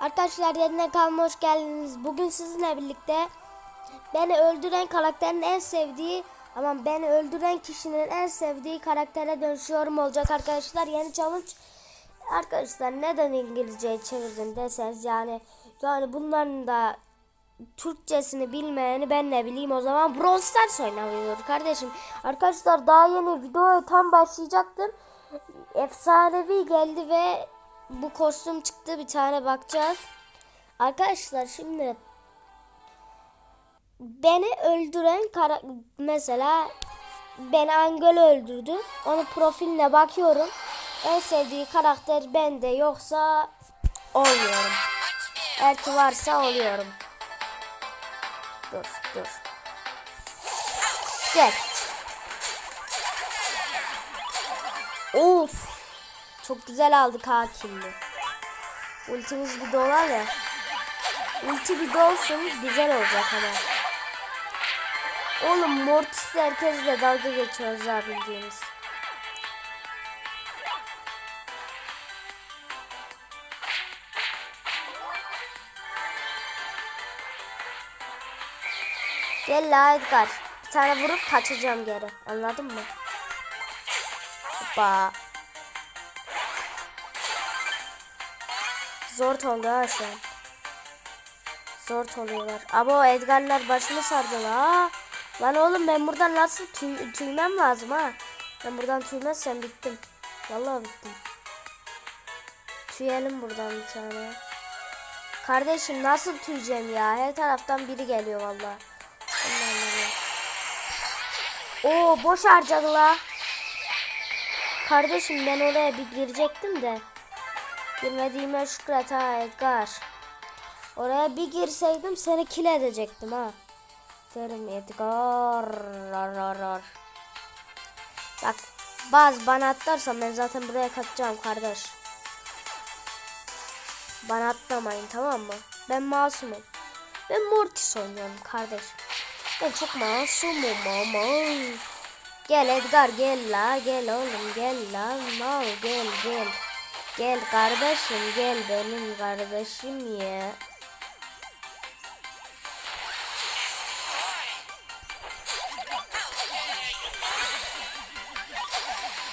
Arkadaşlar yeniden kalma hoş geldiniz. Bugün sizinle birlikte beni öldüren karakterin en sevdiği ama beni öldüren kişinin en sevdiği karaktere dönüşüyorum olacak arkadaşlar. Yeni challenge. Arkadaşlar neden İngilizceyi çevirdim deseniz yani yani bunların da Türkçesini bilmeyeni ben ne bileyim o zaman Brawl Stars oynamıyor kardeşim. Arkadaşlar daha yeni videoya tam başlayacaktım. Efsanevi geldi ve bu kostüm çıktı bir tane bakacağız. Arkadaşlar şimdi beni öldüren kara mesela beni Angel öldürdü. Onun profiline bakıyorum. En sevdiği karakter bende yoksa olmuyorum. Eğer ki varsa oluyorum. Dur dur. Gel. Çok güzel aldık ha. Ultimiz bir dolar ya. Ulti bir dolsun güzel olacak ama. Oğlum Mortis'le herkesle dalga geçiyoruz ha bildiğiniz. Gel la Edgar. Bir tane vurup kaçacağım geri. Anladın mı? Hoppa. Zor oldu ha şu an. Zor oluyorlar. Ama o Edgar'lar başımı sardı la. Lan oğlum ben buradan nasıl tüy tüymem lazım ha. Ben buradan tüymezsem bittim. Vallahi bittim. Tüyelim buradan bir tane. Kardeşim nasıl tüyeceğim ya? Her taraftan biri geliyor vallahi. Oo boş harcadı la. Kardeşim ben oraya bir girecektim de. Girmediğime şükret ha Edgar. Oraya bir girseydim seni kile edecektim ha. Derim Edgar. Rar, rar, rar. Bak bazı bana atlarsan ben zaten buraya kaçacağım kardeş. Bana atlamayın tamam mı? Ben masumum. Ben Mortis oynuyorum kardeş. Ben çok masumum ama. Gel Edgar gel la gel oğlum gel la mal gel gel. Gel kardeşim gel benim kardeşim ya.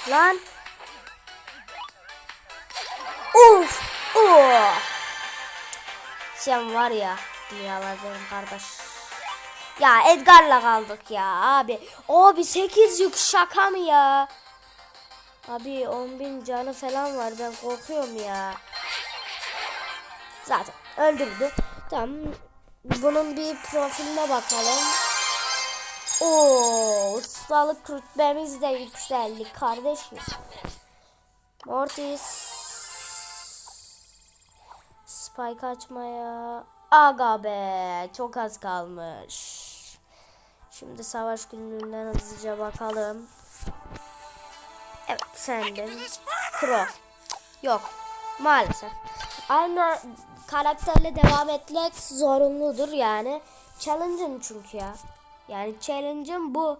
Lan. Uf. Oh. Sen var ya dünyalar benim kardeş. Ya Edgar'la kaldık ya abi. Abi 8 yük şaka mı ya? Abi 10 bin canı falan var ben korkuyorum ya. Zaten öldürdü. Tamam. Bunun bir profiline bakalım. Oo, ustalık rütbemiz de yükseldi kardeşim. Mortis. Spike açmaya. Aga be çok az kalmış. Şimdi savaş günlüğünden hızlıca bakalım. Evet sendin. Pro. Yok. Maalesef. Aynı karakterle devam etmek zorunludur yani. Challenge'ım çünkü ya. Yani challenge'ım bu.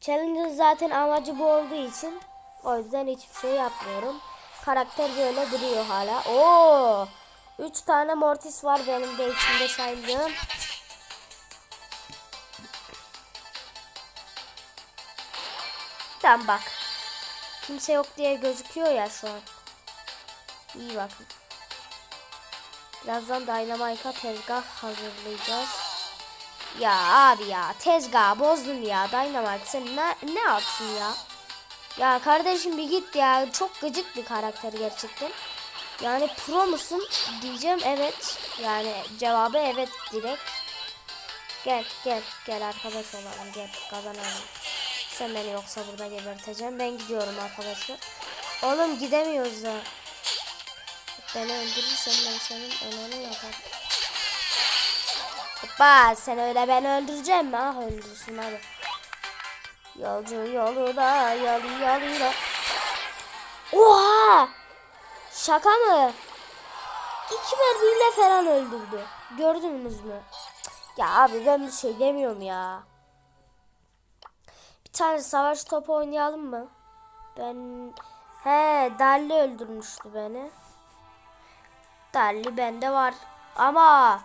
Challenge'ın zaten amacı bu olduğu için o yüzden hiçbir şey yapmıyorum. Karakter böyle duruyor hala. Oo! 3 tane mortis var benim de içinde saydığım. Tamam bak. Kimse yok diye gözüküyor ya şu an. İyi bakın. Birazdan Dynamite'a tezgah hazırlayacağız. Ya abi ya tezgah bozdun ya Dynamite sen ne, ne yapsın ya? Ya kardeşim bir git ya çok gıcık bir karakter gerçekten. Yani pro musun diyeceğim evet. Yani cevabı evet direkt. Gel gel gel arkadaş olalım gel kazanalım. Sen beni yoksa burada geberteceğim. Ben gidiyorum arkadaşlar. Oğlum gidemiyoruz da. Beni öldürürsen ben senin ananı yaparım. Hoppa sen öyle beni öldüreceğim mi? Ah öldürsün hadi. Yolcu yolu da yolu yolu da. Oha! Şaka mı? İki mermiyle falan öldürdü. Gördünüz mü? Ya abi ben bir şey demiyorum ya. Tane savaş topu oynayalım mı? Ben he Dalli öldürmüştü beni. Darli bende var. Ama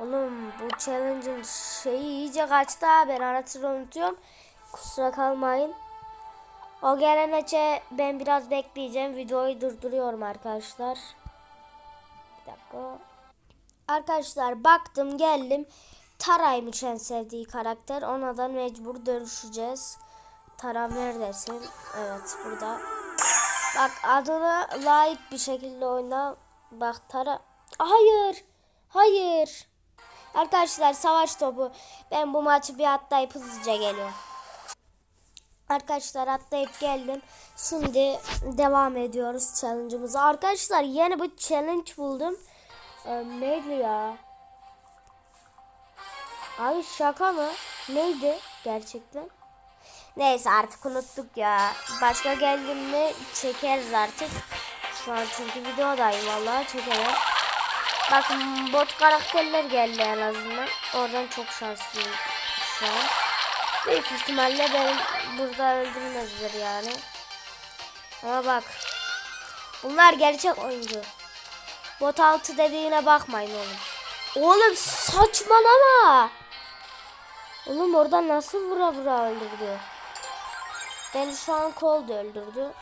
oğlum bu challenge'ın şeyi iyice kaçtı ha. Ben sıra unutuyorum. Kusura kalmayın. O gelene ben biraz bekleyeceğim. Videoyu durduruyorum arkadaşlar. Bir dakika. Arkadaşlar baktım geldim. Tara'ymış en sevdiği karakter. Ona da mecbur dönüşeceğiz. Tara neredesin? Evet burada. Bak adını layık bir şekilde oyna. Bak Tara. Hayır. Hayır. Arkadaşlar savaş topu. Ben bu maçı bir atlayıp hızlıca geliyorum. Arkadaşlar atlayıp geldim. Şimdi devam ediyoruz challenge'ımıza. Arkadaşlar yeni bir challenge buldum. Ee, neydi ya? Ay şaka mı? Neydi gerçekten? Neyse artık unuttuk ya. Başka geldim mi çekeriz artık. Şu an çünkü videodayım vallahi çekerim. Bakın bot karakterler geldi en azından. Oradan çok şanslıyım şu an. Büyük ihtimalle benim burada öldürmezler yani. Ama bak. Bunlar gerçek oyuncu. Bot altı dediğine bakmayın oğlum. Oğlum saçmalama. Oğlum oradan nasıl vura vura öldürdü? Beni şu an kol da öldürdü.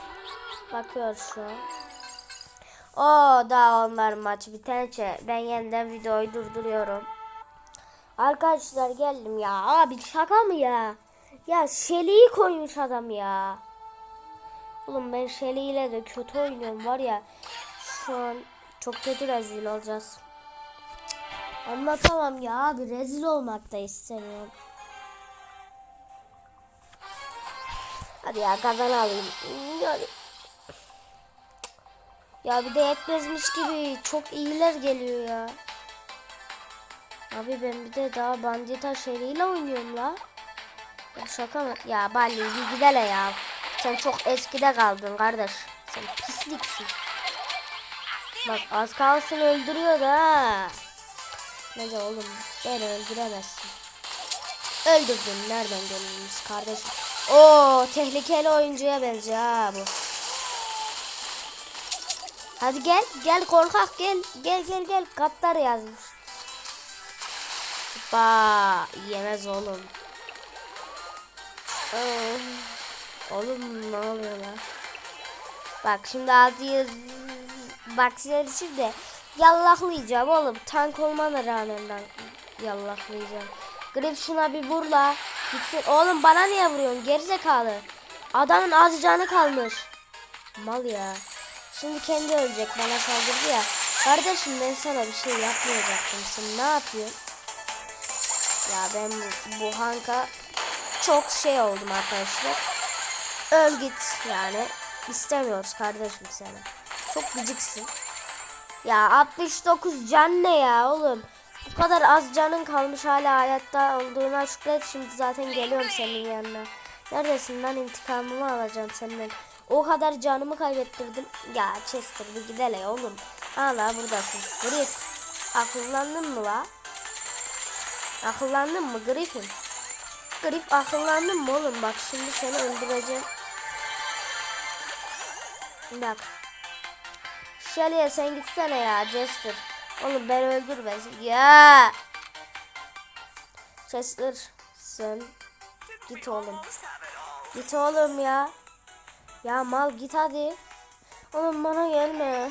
Bakıyor şu an. O daha onlar maç bitençe ben yeniden videoyu durduruyorum. Arkadaşlar geldim ya. Abi şaka mı ya? Ya Shelly'yi koymuş adam ya. Oğlum ben Shelly ile de kötü oynuyorum var ya. Şu an çok kötü rezil olacağız. Anlatamam ya abi rezil olmak da istemiyorum. Hadi ya kazanalım. Yani. Ya bir de yetmezmiş gibi çok iyiler geliyor ya. Abi ben bir de daha bandita şeyiyle oynuyorum la. Ya şaka mı? Ya Bali gidele ya. Sen çok eskide kaldın kardeş. Sen pisliksin. Bak az kalsın öldürüyor da. Neyse oğlum beni öldüremezsin. Öldürdün nereden gelmiş kardeşim? Oo tehlikeli oyuncuya benziyor ha bu. Hadi gel gel korkak gel gel gel gel katlar yazmış. Ba yemez oğlum. Ee, oğlum ne oluyor lan? Bak şimdi 600 bak seni şimdi yallaklayacağım oğlum. Tank olmana rağmen ben yallaklayacağım. Grif şuna bir vur la. Gitsin. Oğlum bana niye vuruyorsun gerizekalı? Adamın az canı kalmış. Mal ya. Şimdi kendi ölecek bana saldırdı ya. Kardeşim ben sana bir şey yapmayacaktım. Sen ne yapıyorsun? Ya ben bu, bu Hanka çok şey oldum arkadaşlar. Öl git yani. İstemiyoruz kardeşim seni. Çok gıcıksın. Ya 69 can ne ya oğlum? Bu kadar az canın kalmış hala hayatta olduğuna şükret. Şimdi zaten geliyorum senin yanına. Neredesin lan intikamımı alacağım senden. O kadar canımı kaybettirdim. Ya Chester bir gidele oğlum. Hala buradasın. Griff. Akıllandın mı la? Akıllandın mı Griffin? Griff akıllandın mı oğlum? Bak şimdi seni öldüreceğim. Bak. Shelly'e sen gitsene ya Chester. Oğlum ben öldürmesin. Ya. Chester git oğlum. Git oğlum ya. Ya mal git hadi. Oğlum bana gelme.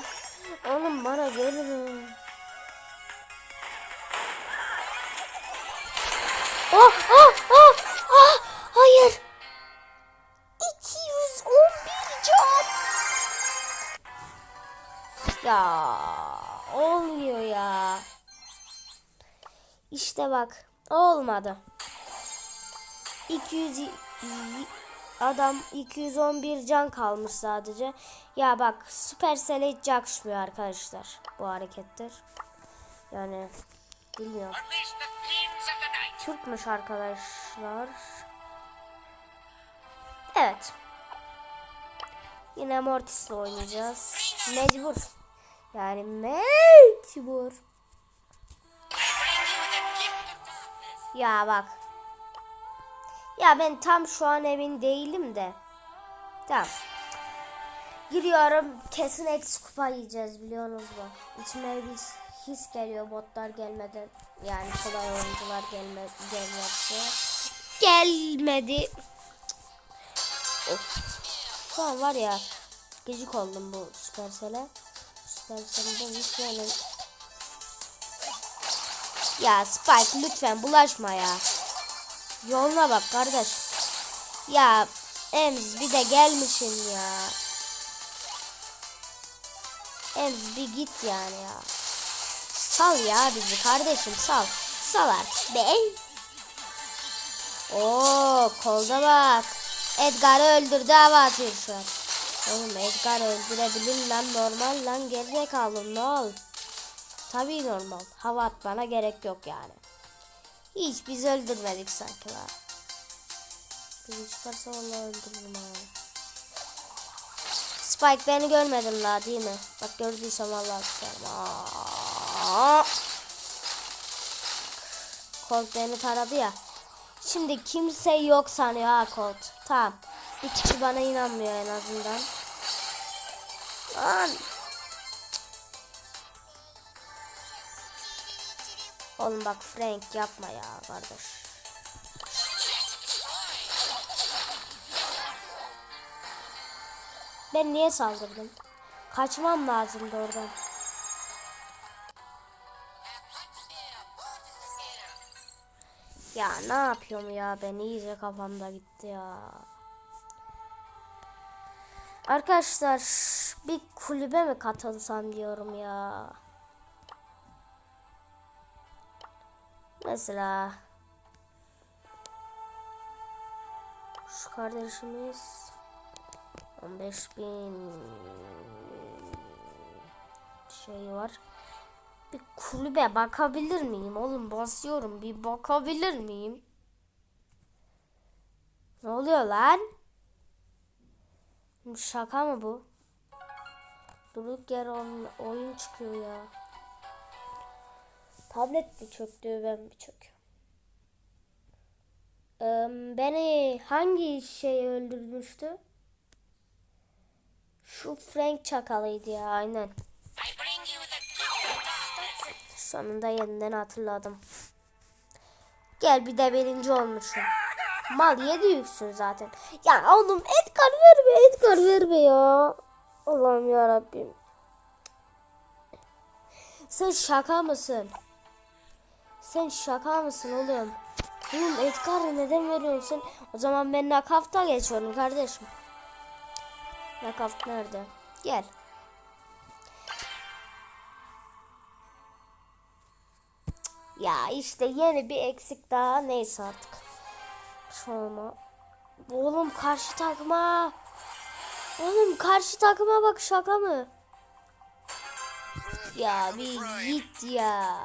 Oğlum bana gelme. Bak olmadı. 200 adam 211 can kalmış sadece. Ya bak Supercell'e hiç yakışmıyor arkadaşlar bu hareketler. Yani bilmiyorum. Türkmüş arkadaşlar. Evet. Yine Mortis'le oynayacağız. Mecbur. Yani mecbur. Ya bak. Ya ben tam şu an emin değilim de. Tamam. Giriyorum kesin eksi kupa yiyeceğiz biliyorsunuz mu? İçime bir his geliyor botlar gelmeden. Yani kolay oyuncular gelme, gelmezse. Gelmedi. Of. Şu an var ya gıcık oldum bu Supercell'e. Supercell'de lütfen ya Spike lütfen bulaşma ya. Yoluna bak kardeş. Ya Ems bir de gelmişsin ya. Ems bir git yani ya. Sal ya bizi kardeşim sal. Sal artık be. Oo kolda bak. Edgar'ı öldürdü hava atıyor şu an. Oğlum Edgar öldürebilir lan normal lan gerizekalı ne ol. Tabii normal. Hava atmana gerek yok yani. Hiç biz öldürmedik sanki la. Biri çıkarsa vallahi öldürürüm ha. Spike beni görmedin la değil mi? Bak gördüysem vallahi. Aa. Colt beni taradı ya. Şimdi kimse yok sanıyor ha Colt. Tamam. Bir kişi bana inanmıyor en azından. Lan. Oğlum bak Frank yapma ya kardeş. Ben niye saldırdım? Kaçmam lazımdı oradan. Ya ne yapıyorum ya ben iyice kafamda gitti ya. Arkadaşlar bir kulübe mi katılsam diyorum ya. Mesela şu kardeşimiz 15 bin şey var. Bir kulübe bakabilir miyim oğlum basıyorum bir bakabilir miyim? Ne oluyor lan? Şaka mı bu? Durduk yer oyun, çıkıyor ya. Tablet mi çöktü ben mi çöküyorum? Ee, beni hangi şey öldürmüştü? Şu Frank çakalıydı ya aynen. Sonunda yeniden hatırladım. Gel bir de birinci olmuşum. Mal yedi yüksün zaten. Ya oğlum Edgar verme Edgar verme ya. Allah'ım ya Rabbim. Sen şaka mısın? Sen şaka mısın oğlum? Oğlum Edgar'ı neden veriyorsun? O zaman ben nakafta geçiyorum kardeşim. Nakaft nerede? Gel. Ya işte yeni bir eksik daha neyse artık. Sonra. Oğlum karşı takma. Oğlum karşı takıma bak şaka mı? Ya bir git ya.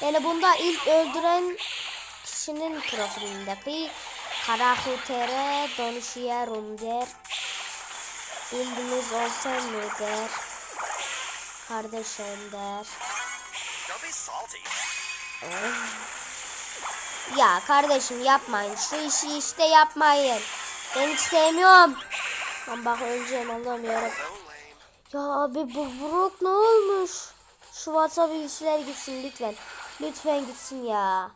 Yani bunda ilk öldüren kişinin profilindeki Karahutere Donuşiyerum der. Bildiğiniz olsa der. Kardeşim der. Salty. Ya kardeşim yapmayın. Şu işi işte yapmayın. Ben hiç sevmiyorum. Lan bak öleceğim Allah'ım yarabbim. Ya abi bu Brook ne olmuş? Şu WhatsApp bilgiler gitsin lütfen. Lütfen gitsin ya.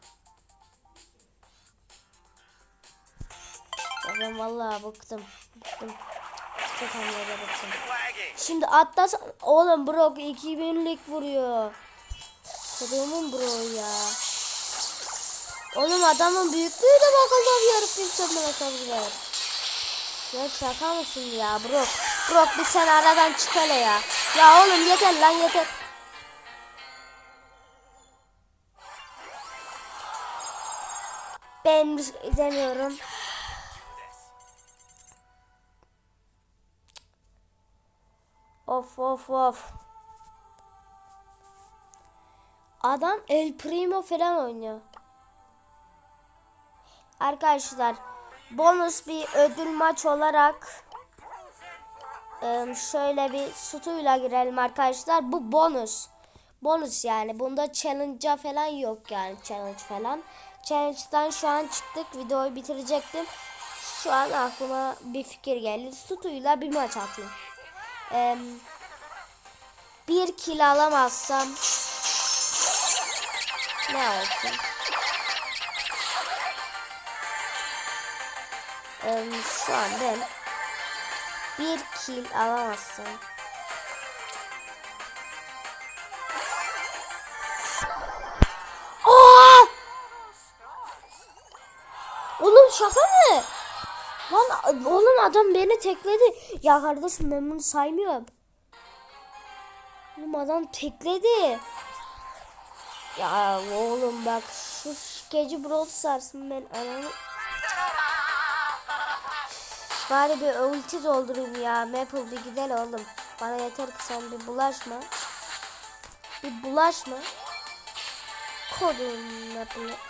Ya ben vallahi bıktım. Bıktım. Bıktım. Şimdi atlas oğlum Brock 2000'lik vuruyor. Kodumun bro ya. Oğlum adamın büyüklüğü de bakalım yarabbim sen bana sabır ver. Ya şaka mısın ya Brock? Brock bir sen aradan çık hele ya. Ya oğlum yeter lan yeter. Ben bir şey. Of of of. Adam El Primo falan oynuyor. Arkadaşlar bonus bir ödül maç olarak şöyle bir sütuyla girelim arkadaşlar. Bu bonus. Bonus yani. Bunda challenge'a falan yok yani challenge falan. Challenge'dan şu an çıktık. Videoyu bitirecektim. Şu an aklıma bir fikir geldi. Stu'yla bir maç atayım. Ee, bir kill alamazsam ne olsun? Ee, şu an ben bir kill alamazsam şaka mı? Lan oğlum adam beni tekledi. Ya kardeşim ben bunu saymıyorum. Oğlum adam tekledi. Ya oğlum bak şu gece Brawl Stars'ın ben ananı... Bari bir ulti doldurayım ya. Maple bir gidelim oğlum. Bana yeter ki sen bir bulaşma. Bir bulaşma. Kodum Maple'ı.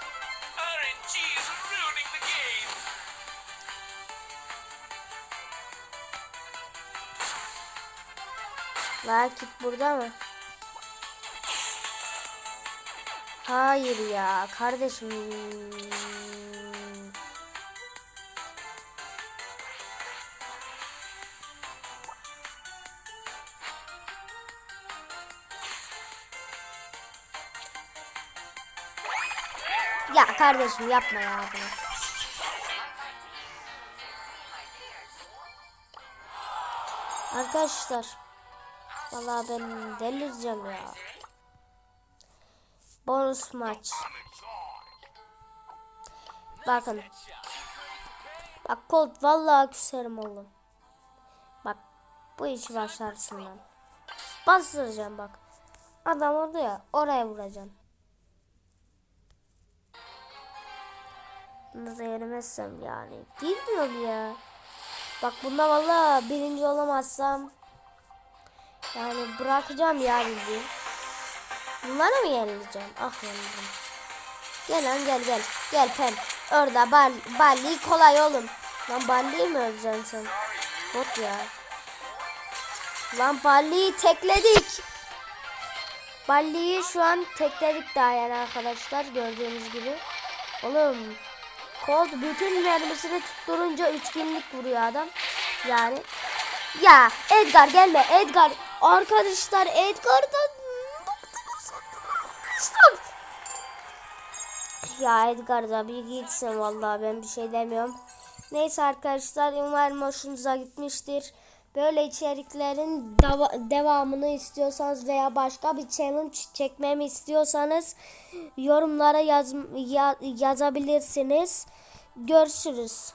Vakit burada mı? Hayır ya kardeşim. Ya kardeşim yapma ya bunu. Arkadaşlar Vallahi ben delireceğim ya. Bonus maç. Bakın. Bak Colt vallahi küserim oğlum. Bak bu işi başlarsın lan. Bastıracağım bak. Adam orada ya oraya vuracağım. Bunu da yenemezsem yani. Bilmiyorum ya. Bak bunda vallahi birinci olamazsam yani bırakacağım ya bildiğin. Bunlara mı yenileceğim? Ah yenildim. Gel lan gel gel. Gel Pem. Orada bal, balli kolay oğlum. Lan balliyi mi öleceksin sen? Bot ya. Lan balliyi tekledik. Balliyi şu an tekledik daha yani arkadaşlar gördüğünüz gibi. Oğlum Colt bütün mermisini tutturunca 3000'lik vuruyor adam. Yani ya Edgar gelme Edgar. Arkadaşlar Edgar'dan bıktınız. Ya Edgar da bir gitsin vallahi ben bir şey demiyorum. Neyse arkadaşlar umarım hoşunuza gitmiştir. Böyle içeriklerin deva- devamını istiyorsanız veya başka bir challenge çekmemi istiyorsanız yorumlara yaz ya- yazabilirsiniz. Görüşürüz.